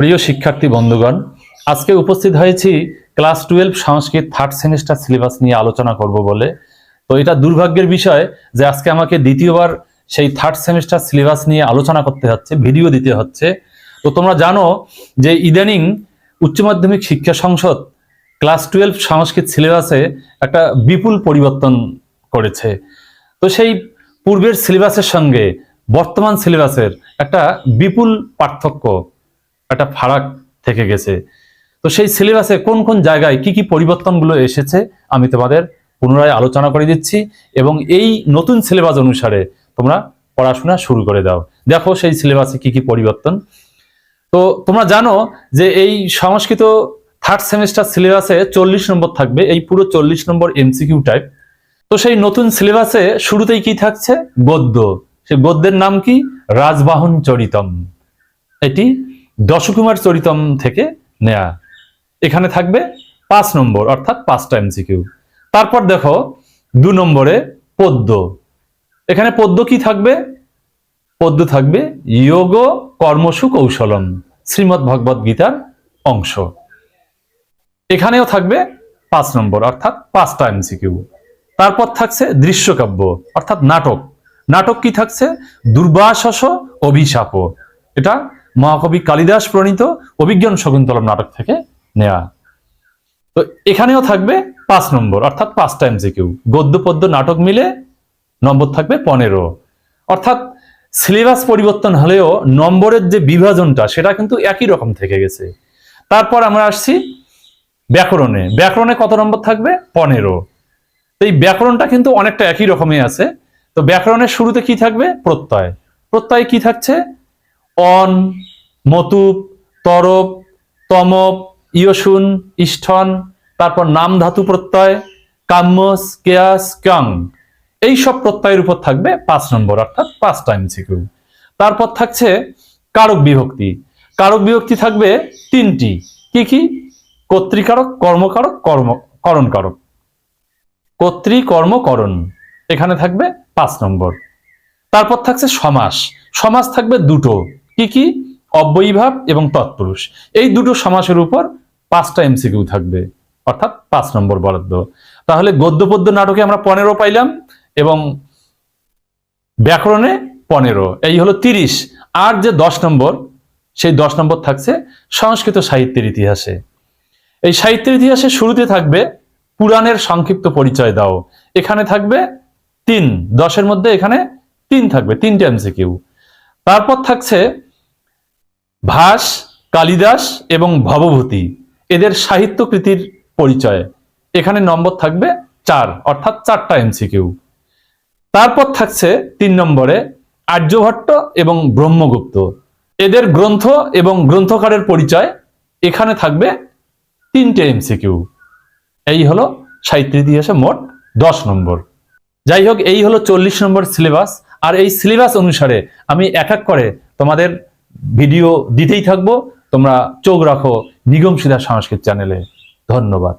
প্রিয় শিক্ষার্থী বন্ধুগণ, আজকে উপস্থিত হয়েছি class twelve Sanskrit third semester syllabus নিয়ে আলোচনা করব বলে। তো এটা দুর্ভাগ্যের বিষয় যে আজকে আমাকে দ্বিতীয়বার সেই থার্ড সেমিস্টার সিলেবাস নিয়ে আলোচনা করতে হচ্ছে, ভিডিও দিতে হচ্ছে। তো তোমরা জানো যে ইদানিং উচ্চ মাধ্যমিক শিক্ষা সংসদ ক্লাস টুয়েলভ সংস্কৃত সিলেবাসে একটা বিপুল পরিবর্তন করেছে। তো সেই পূর্বের সিলেবাসের সঙ্গে বর্তমান সিলেবাসের একটা বিপুল পার্থক্য একটা ফারাক থেকে গেছে। তো সেই সিলেবাসে কোন কোন জায়গায় কি কি পরিবর্তনগুলো এসেছে, আমি তোমাদের পুনরায় আলোচনা করে দিচ্ছি এবং এই নতুন সিলেবাস অনুসারে তোমরা পড়াশোনা শুরু করে দাও। দেখো সেই সিলেবাসে কি কি পরিবর্তন। তো তোমরা জানো যে এই সংস্কৃত থার্ড সেমিস্টার সিলেবাসে চল্লিশ নম্বর থাকবে, এই পুরো চল্লিশ নম্বর এমসিকিউ টাইপ তো সেই নতুন সিলেবাসে শুরুতেই কি থাকছে? গদ্য। সেই গদ্যের নাম কি? রাজবাহন চরিতম। এটি দশকুমার চরিতম থেকে নেয়া। এখানে থাকবে পাঁচ নম্বর, অর্থাৎ পাঁচটা এমসিকিউ তারপর দেখো, দু নম্বরে পদ্য। এখানে পদ্য কি থাকবে? পদ্য থাকবে যোগ কর্মসু কৌশলম শ্রীমৎ ভগবত গীতার অংশ। এখানেও থাকবে পাঁচ নম্বর, অর্থাৎ পাঁচটা এমসিকিউ তারপর থাকছে দৃশ্যকাব্য, অর্থাৎ নাটক। নাটক কি থাকছে? দুর্বাসস অভিশাপ এটা মহাকবি কালিদাস প্রণীত অভিজ্ঞান শকুন্তলম নাটক থেকে নেওয়া তো এখানেও থাকবে পাঁচ নম্বর, অর্থাৎ পাঁচ পাঁচটা এমসিকিউ গদ্য, পদ্য, নাটক মিলে নম্বর থাকবে পনেরো। অর্থাৎ সিলেবাস পরিবর্তন হলেও নম্বরের যে বিভাজনটা, সেটা কিন্তু একই রকম থেকে গেছে। তারপর আমরা আসছি ব্যাকরণে। ব্যাকরণে কত নম্বর থাকবে? পনেরো। তো এই ব্যাকরণটা কিন্তু অনেকটা একই রকমই আছে। তো ব্যাকরণের শুরুতে কি থাকবে? প্রত্যয়। প্রত্যয় কি থাকছে? অন, মতুপ, তরপ, তমপ, ইয়সুন, ইষ্ঠন, তারপর নাম ধাতু প্রত্যয়, কাম্যস, কেয়াস, ক্যাং। এই সব প্রত্যয়ের উপর থাকবে পাঁচ নম্বর, অর্থাৎ পাঁচ টাইম সিকিউ তারপর থাকছে কারক বিভক্তি। কারক বিভক্তি থাকবে তিনটি। কি কি? কর্তৃকারক, কর্মকারক, কর্ম, করণকারক। কর্তৃ, কর্ম, করণ। এখানে থাকবে পাঁচ নম্বর। তারপর থাকছে সমাস। সমাস থাকবে দুটো। কি কি? অব্যয়ীভাব এবং তৎপুরুষ। এই দুটো সমাসের উপর পাঁচটা এমসিকিউ থাকবে, অর্থাৎ পাঁচ নম্বর বরাদ্দ। তাহলে গদ্য পদ্য নাটকে আমরা পনেরো পাইলাম এবং ব্যাকরণে পনেরো। এই হলো তিরিশ। আর যে দশ নম্বর, সেই দশ নম্বর থাকছে সংস্কৃত সাহিত্যের ইতিহাসে। এই সাহিত্যের ইতিহাসে শুরুতে থাকবে পুরাণের সংক্ষিপ্ত পরিচয় দাও। এখানে থাকবে তিন। দশের মধ্যে এখানে তিন থাকবে, তিনটে এমসিকিউ তারপর থাকছে ভাস, কালিদাস এবং ভবভূতি। এদের সাহিত্য কৃতির পরিচয়। এখানে নম্বর থাকবে চার, অর্থাৎ চারটা এমসিকিউ। তারপর থাকছে তিন নম্বরে আর্যভট্ট এবং ব্রহ্মগুপ্ত। এদের গ্রন্থ এবং গ্রন্থকারের পরিচয় এখানে থাকবে তিনটে এমসিকিউ। এই হলো সাহিত্য ইতিহাসে মোট দশ নম্বর। যাই হোক, এই হলো চল্লিশ নম্বর সিলেবাস। আর এই সিলেবাস অনুসারে আমি এক এক করে তোমাদের ভিডিও দিতেই থাকব। তোমরা চোখ রাখো নিগম সিধা সংস্কৃত চ্যানেলে। ধন্যবাদ।